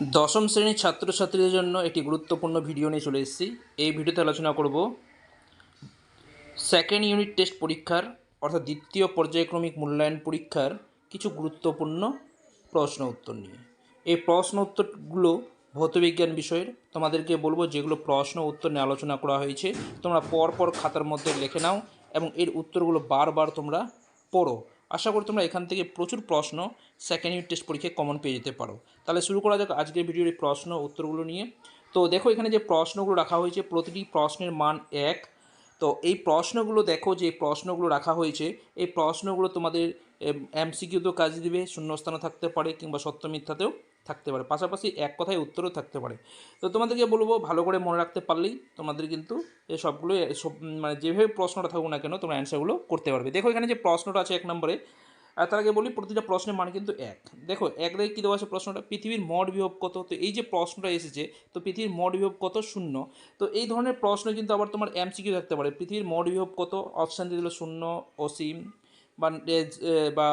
দশম শ্রেণির ছাত্রছাত্রীদের জন্য একটি গুরুত্বপূর্ণ ভিডিও নিয়ে চলে এসেছি। এই ভিডিওতে আলোচনা করব সেকেন্ড ইউনিট টেস্ট পরীক্ষার, অর্থাৎ দ্বিতীয় পর্যায়ক্রমিক মূল্যায়ন পরীক্ষার কিছু গুরুত্বপূর্ণ প্রশ্ন উত্তর নিয়ে। এই প্রশ্ন উত্তরগুলো ভৌতবিজ্ঞান বিষয়ের, তোমাদেরকে বলব যেগুলো প্রশ্ন উত্তর নিয়ে আলোচনা করা হয়েছে, তোমরা পর পর খাতার মধ্যে লিখে নাও এবং এর উত্তরগুলো বারবার তোমরা পড়ো। আশা করি তোমরা এখান থেকে প্রচুর প্রশ্ন সেকেন্ড ইউনিট টেস্ট পরীক্ষায় কমন পেয়ে যেতে পারো। তাহলে শুরু করা যাক আজকের ভিডিওর প্রশ্ন উত্তরগুলো নিয়ে। তো দেখো এখানে যে প্রশ্নগুলো রাখা হয়েছে, প্রতিটি প্রশ্নের মান এক। তো এই প্রশ্নগুলো দেখো যে প্রশ্নগুলো রাখা হয়েছে, এই প্রশ্নগুলো তোমাদের এমসিকিউতেও কাজ দিবে শূন্যস্থানও থাকতে পারে কিংবা সত্য মিথ্যাতেও। থাকতে পারে। পাশাপাশি এক কথায় উত্তরও থাকতে পারে। তো তোমাদেরকে বলব, ভালো করে মনে রাখতে পারলেই তোমাদের কিন্তু এই সবগুলো সব মানে যেভাবে প্রশ্নটা থাকুক না কেন তোমরা অ্যান্সারগুলো করতে পারবে। দেখো এখানে যে প্রশ্নটা আছে এক নম্বরে আর তার আগে বলি প্রতিটা প্রশ্নের মান কিন্তু এক। দেখো, এক দেখে কী দেওয়া আছে প্রশ্নটা? পৃথিবীর মড বিভব কত? তো এই যে প্রশ্নটা এসেছে, তো পৃথিবীর মড বিভব কত? শূন্য। তো এই ধরনের প্রশ্ন কিন্তু আবার তোমার এমসিকিউ থাকতে পারে। পৃথিবীর মড বিভব কত? অপশান দিয়ে দিল শূন্য, অসীম, বা বা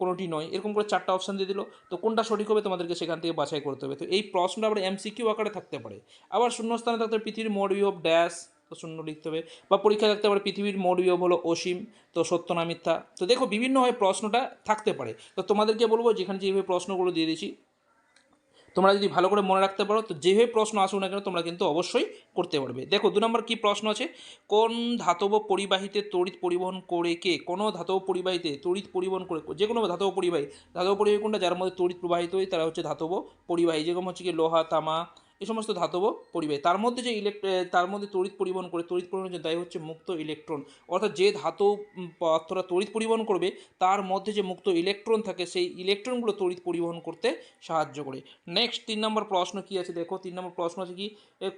কোনোটি নয়। এরকম করে চারটা অপশান দিয়ে দিল। তো কোনটা সঠিক হবে তোমাদেরকে সেখান থেকে বাছাই করতে হবে। তো এই প্রশ্নটা আবার এমসিকিউ আকারে থাকতে পারে। আবার শূন্যস্থানে থাকতে পৃথিবীর মোড অফ ড্যাশ তো শূন্য লিখতে হবে। বা পরীক্ষা থাকতে পারে পৃথিবীর মোড বিভব হলো অসীম, তো সত্য না মিথ্যা। তো দেখো বিভিন্নভাবে প্রশ্নটা থাকতে পারে। তো তোমাদেরকে বলব, যেখানে যেভাবে প্রশ্নগুলো দিয়ে দিয়েছি তোমরা যদি ভালো করে মনে রাখতে পারো, তো যেভাবে প্রশ্ন আসুক না কেন তোমরা কিন্তু অবশ্যই করতে পারবে। দেখো, দু নম্বর কী প্রশ্ন আছে? কোন ধাতব পরিবাহিতে তড়িৎ পরিবহন করে কে? কোনো ধাতব পরিবাহিতে তড়িৎ পরিবহন করে যে কোনো ধাতব পরিবাহী। ধাতব পরিবাহী কোনটা? যার মধ্যে তড়িৎ প্রবাহিত হয়, তারা হচ্ছে ধাতব পরিবাহী। যেরকম হচ্ছে কি, লোহা, তামা এই সমস্ত ধাতব পরিবাহী। তার মধ্যে যে ইলেকট্র তার মধ্যে তড়িৎ পরিবহন করে তড়িৎ পরিবহনের জন্য দায়ী হচ্ছে মুক্ত ইলেকট্রন অর্থাৎ যে ধাতু পদার্থটা তড়িৎ পরিবহন করবে তার মধ্যে যে মুক্ত ইলেকট্রন থাকে সেই ইলেকট্রনগুলো তড়িৎ পরিবহন করতে সাহায্য করে। নেক্সট তিন নম্বর প্রশ্ন কি আছে? দেখো তিন নম্বর প্রশ্ন আছে কি?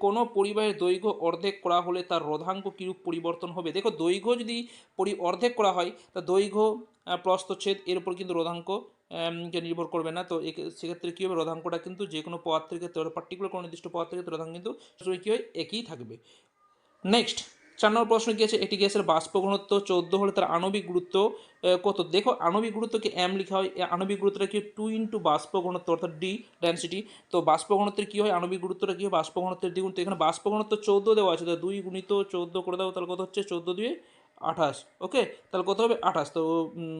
কোনো পরিবাহের দৈর্ঘ্য অর্ধেক করা হলে তার রোধাঙ্ক কীরূপ পরিবর্তন হবে? দেখো দৈর্ঘ্য যদি পরি অর্ধেক করা হয় তা দৈর্ঘ্য আহ, প্রস্থচ্ছেদ এর উপর কিন্তু রোধাঙ্ক নির্ভর করবে না। তো সেক্ষেত্রে কী হবে? রোধাঙ্কটা কিন্তু যে কোনো পদার্থের ক্ষেত্রে পার্টিকুলার কোনো নির্দিষ্ট পদার্থের ক্ষেত্রে রোধাঙ্ক কিন্তু কী হয়, একই থাকবে। নেক্সট চার নম্বর প্রশ্ন কি আছে? একটি গ্যাসের বাষ্প ঘনত্ব চোদ্দ হলে তার আণবিক গুরুত্ব কত? দেখো, আণবিক গুরুত্বকে এম লেখা হয় আণবিক গুরুত্বটা কি? টু ইন্টু বাষ্প ঘনত্ব, অর্থাৎ ডি ডেন্সিটি তো বাষ্প ঘনত্বের কী হয়? আণবিক গুরুত্বটা কী হয়? বাষ্প ঘনত্বের দ্বিগুণ। তো এখানে বাষ্প ঘনত্ব চৌদ্দো দেওয়া আছে, তো দুই গুণিত চৌদ্দো করে দাও, তাহলে কত হচ্ছে? চৌদ্দো দিয়ে আঠাশ ওকে তাহলে কত হবে? আঠাশ। তো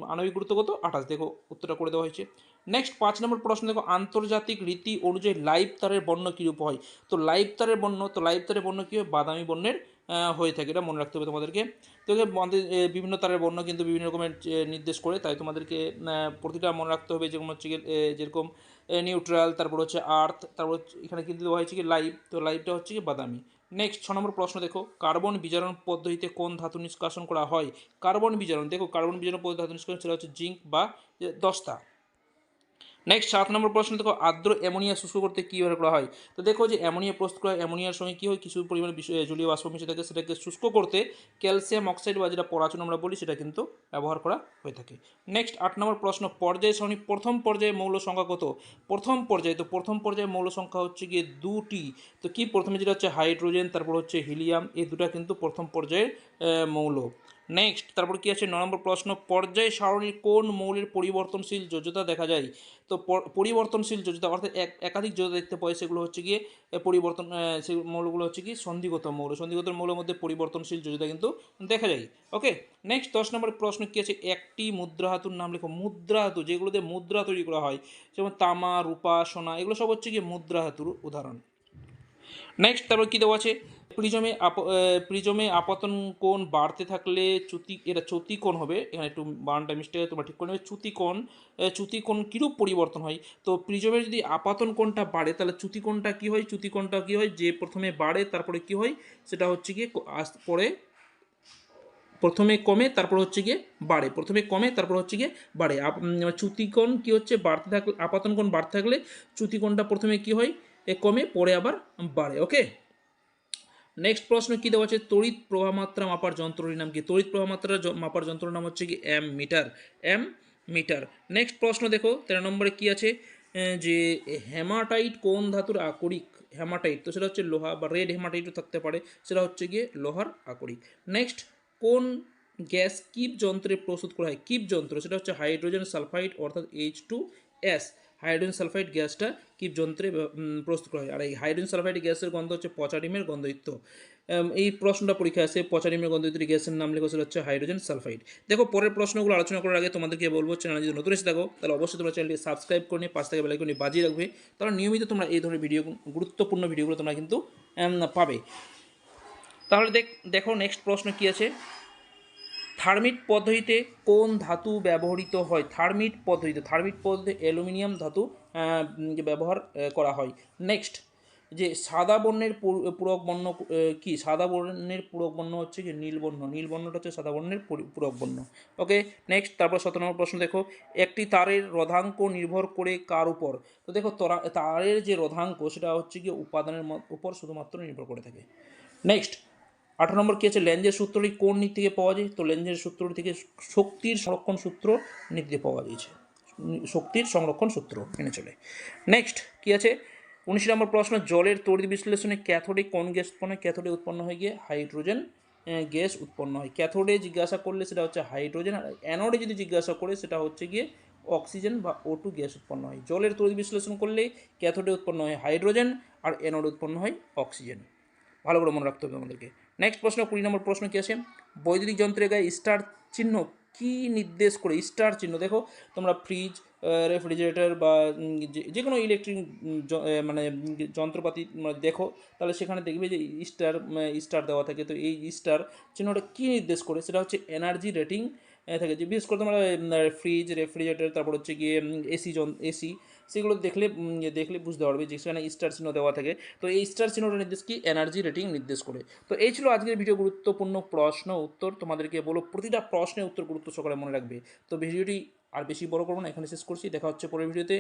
আণবিক গুরুত্ব কত? আঠাশ। দেখো, উত্তরটা করে দেওয়া হয়েছে। নেক্সট পাঁচ নম্বর প্রশ্ন, দেখো, আন্তর্জাতিক রীতি অনুযায়ী লাইভ তারের বর্ণ কীরূপ হয়? তো, লাইভ তারের বর্ণ, তো, লাইভ তারের বর্ণ কী হয়? বাদামি বর্ণের হয়ে থাকে, এটা মনে রাখতে হবে তোমাদেরকে। তো বিভিন্ন তারের বর্ণ কিন্তু বিভিন্ন রকমের নির্দেশ করে, তাই তোমাদেরকে প্রতিটা মনে রাখতে হবে যেরকম হচ্ছে যেরকম নিউট্রাল তারপর হচ্ছে আর্থ তারপর এখানে কিন্তু দেওয়া হয়েছে কি লাইভ তো লাইভটা হচ্ছে কি, বাদামি। নেক্সট ছ নম্বর প্রশ্ন দেখো কার্বন বিজারণ পদ্ধতিতে কোন ধাতু নিষ্কাশন করা হয়? কার্বন বিজারণ, দেখো কার্বন বিজারণ পদ্ধতি ধাতু নিষ্কাশন সেটা হচ্ছে জিঙ্ক বা দস্তা। নেক্সট সাত নম্বর প্রশ্ন দেখো, আর্দ্র অ্যামোনিয়া শুষ্ক করতে কী ব্যবহার করা হয়? তো দেখো যে অ্যামোনিয়া প্রস্তুত করা অ্যামোনিয়ার সঙ্গে কী হয়? কিছু পরিমাণে জলীয় বাষ্প মিশে থাকে, সেটাকে শুষ্ক করতে ক্যালসিয়াম অক্সাইড বা যেটা পরাচুন আমরা বলি, সেটা কিন্তু ব্যবহার করা হয়ে থাকে। নেক্সট আট নম্বর প্রশ্ন, পর্যায় সারণী, প্রথম পর্যায়ে মৌল সংখ্যা কত? প্রথম পর্যায়ে, তো প্রথম পর্যায়ে মৌল সংখ্যা হচ্ছে গিয়ে দুটি। তো কি প্রথমে যেটা হচ্ছে, হাইড্রোজেন, তারপর হচ্ছে হিলিয়াম, এই দুটো কিন্তু প্রথম পর্যায়ের মৌল। নেক্সট, তারপর কি আছে? ন নম্বর প্রশ্ন, পর্যায় সারণীর কোন মৌলের পরিবর্তনশীল যোজ্যতা দেখা যায়? তো পরিবর্তনশীল যোজ্যতা, অর্থাৎ এক, একাধিক যোজ্যতা দেখতে পাই সেগুলো হচ্ছে গিয়ে পরিবর্তন সেই মৌলগুলো হচ্ছে কি সন্ধিগত মৌল। সন্ধিগত মৌলের মধ্যে পরিবর্তনশীল যোজ্যতা কিন্তু দেখা যায়। ওকে, নেক্সট, দশ নম্বর প্রশ্ন কী আছে? একটি মুদ্রা ধাতুর নাম লেখো। মুদ্রা ধাতু যেগুলোতে মুদ্রা তৈরি করা হয়, যেমন তামা, রূপা, সোনা, এগুলো সব হচ্ছে গিয়ে মুদ্রা ধাতুর উদাহরণ। নেক্সট, তারপর কী দেওয়া আছে? প্রিজমে প্রিজমে আপাতন কোণ বাড়তে থাকলে চ্যুতি এটা চ্যুতি কোণ হবে। এখানে একটু বানানটা মিস্টেক তোমরা ঠিক করে নেবে। চ্যুতি কোণ চ্যুতি কোণ কীরূপ পরিবর্তন হয়? তো প্রিজমে যদি আপাতন কোণটা বাড়ে, তাহলে চ্যুতি কোণটা কী হয়? চ্যুতি কোণটা কী হয়? যে প্রথমে বাড়ে, তারপরে কী হয়? সেটা হচ্ছে গিয়ে আস- পরে প্রথমে কমে, তারপর হচ্ছে গিয়ে বাড়ে। প্রথমে কমে, তারপর হচ্ছে গিয়ে বাড়ে। চ্যুতিকোণ কি হচ্ছে? বাড়তে থাকলে, আপাতন কোণ বাড়তে থাকলে চ্যুতিকোণটা প্রথমে কি হয়? এ কমে, পরে আবার বাড়ে। ওকে? নেক্সট প্রশ্ন কি দেওয়া আছে? তড়িৎ প্রবাহ মাত্রা মাপার যন্ত্রটির নাম কি? তড়িৎ প্রবাহ মাত্রা মাপার যন্ত্রের নাম হচ্ছে কি? Ammeter ammeter next প্রশ্ন দেখো, তেরো নম্বরে কি আছে? যে হেমাটাইট কোন ধাতুর আকরিক? হেমাটাইট, তো সেটা হচ্ছে লোহা বা রেড হেমাটাইটও থাকতে পারে, সেটা হচ্ছে গিয়ে লোহার আকরিক। নেক্সট কোন গ্যাস কিপ যন্ত্রে প্রস্তুত করা হয়? কিপ যন্ত্র, সেটা হচ্ছে হাইড্রোজেন সালফাইড অর্থাৎ H two S hydrogen sulphide গ্যাসটা কি যন্ত্রে প্রস্তুত করা হয়? আর এই হাইড্রোজেন সালফাইড গ্যাসের গন্ধ হচ্ছে পচা ডিমের গন্ধযুক্ত। এই প্রশ্নটা পরীক্ষা আছে পচা ডিমের গন্ধযুক্ত গ্যাসের নাম লেখা হচ্ছে হাইড্রোজেন সালফাইড। দেখো, পরের প্রশ্নগুলো আলোচনা করার আগে তোমাদেরকে বলব চ্যানেল যদি নতুন এসে থাকো, তাহলে অবশ্যই তোমরা চ্যানেলটি সাবস্ক্রাইব করে নিয়ে পাঁচ থেকে বেলাইকনি বাজিয়ে রাখবে। তাহলে নিয়মিত তোমরা এই ধরনের ভিডিও গুরুত্বপূর্ণ ভিডিওগুলো তোমরা কিন্তু পাবে। তাহলে দেখ, দেখো নেক্সট প্রশ্ন কী আছে? থার্মিট পদ্ধতিতে কোন ধাতু ব্যবহৃত হয়? থার্মিট পদ্ধতিতে থার্মিট পদ্ধতিতে অ্যালুমিনিয়াম ধাতু ব্যবহার করা হয়। নেক্সট যে সাদা বর্ণের পুর- পূরক বর্ণ কি? সাদা বর্ণের পূরক বর্ণ হচ্ছে কি? নীল বর্ণ। নীল বর্ণটা হচ্ছে সাদা বর্ণের পুরি- পূরক বর্ণ। ওকে নেক্সট তারপর সতেরো নম্বর প্রশ্ন দেখো। একটি তারের রোধাঙ্ক নির্ভর করে কার উপর? তো দেখো, তরা- তারের যে রোধাঙ্ক, সেটা হচ্ছে কি উপাদানের উপর শুধুমাত্র নির্ভর করে থাকে। নেক্সট আঠারো নম্বর কী আছে? লেন্সের সূত্রটি কোন নীতি থেকে পাওয়া যায়? তো লেন্সের সূত্রটি থেকে শক্তির সংরক্ষণ সূত্র নীতি পাওয়া গিয়েছে। শক্তির সংরক্ষণ সূত্র মেনে চলে। নেক্সট কী আছে? উনিশ নম্বর প্রশ্ন, জলের তড়িৎ বিশ্লেষণে ক্যাথোডে কোন গ্যাস উৎপন্ন হয়? ক্যাথোডে উৎপন্ন হয়ে গিয়ে হাইড্রোজেন গ্যাস উৎপন্ন হয়। ক্যাথোডে জিজ্ঞাসা করলে সেটা হচ্ছে হাইড্রোজেন, আর অ্যানোডে যদি জিজ্ঞাসা করে সেটা হচ্ছে গিয়ে অক্সিজেন বা ও টু গ্যাস উৎপন্ন হয়। জলের তড়িৎ বিশ্লেষণ করলে ক্যাথোডে উৎপন্ন হয় হাইড্রোজেন, আর অ্যানোডে উৎপন্ন হয় অক্সিজেন। ভালো করে মনে রাখতে হবে আমাদেরকে। নেক্সট প্রশ্ন, কুড়ি নম্বর প্রশ্ন কী আছে? বৈদ্যুতিক যন্ত্রের গায়ে স্টার চিহ্ন কি নির্দেশ করে? স্টার চিহ্ন, দেখো, তোমরা ফ্রিজ রেফ্রিজারেটর বা যে- কোনো ইলেকট্রিক মানে যন্ত্রপাতি দেখো, তাহলে সেখানে দেখবে যে স্টার স্টার দেওয়া থাকে। তো এই স্টার চিহ্নটা কী নির্দেশ করে? সেটা হচ্ছে এনার্জি রেটিং থাকে। যে, বিশেষ করে তোমরা ফ্রিজ রেফ্রিজারেটর তারপর হচ্ছে গিয়ে এসি এসি সেগুলো দেখলে দেখলে বুঝতে পারবে যে সেখানে স্টার চিহ্ন দেওয়া থাকে। তো এই স্টার চিহ্নটা নির্দেশ কি? এনার্জি রেটিং নির্দেশ করে। তো এই ছিল আজকের ভিডিও গুরুত্বপূর্ণ প্রশ্ন উত্তর। তোমাদেরকে বলো, প্রতিটা প্রশ্নের উত্তর গুরুত্ব সকালে মনে রাখবে। তো ভিডিওটি আর বেশি বড় করব না, এখানে শেষ করছি। দেখা হচ্ছে পরের ভিডিওতে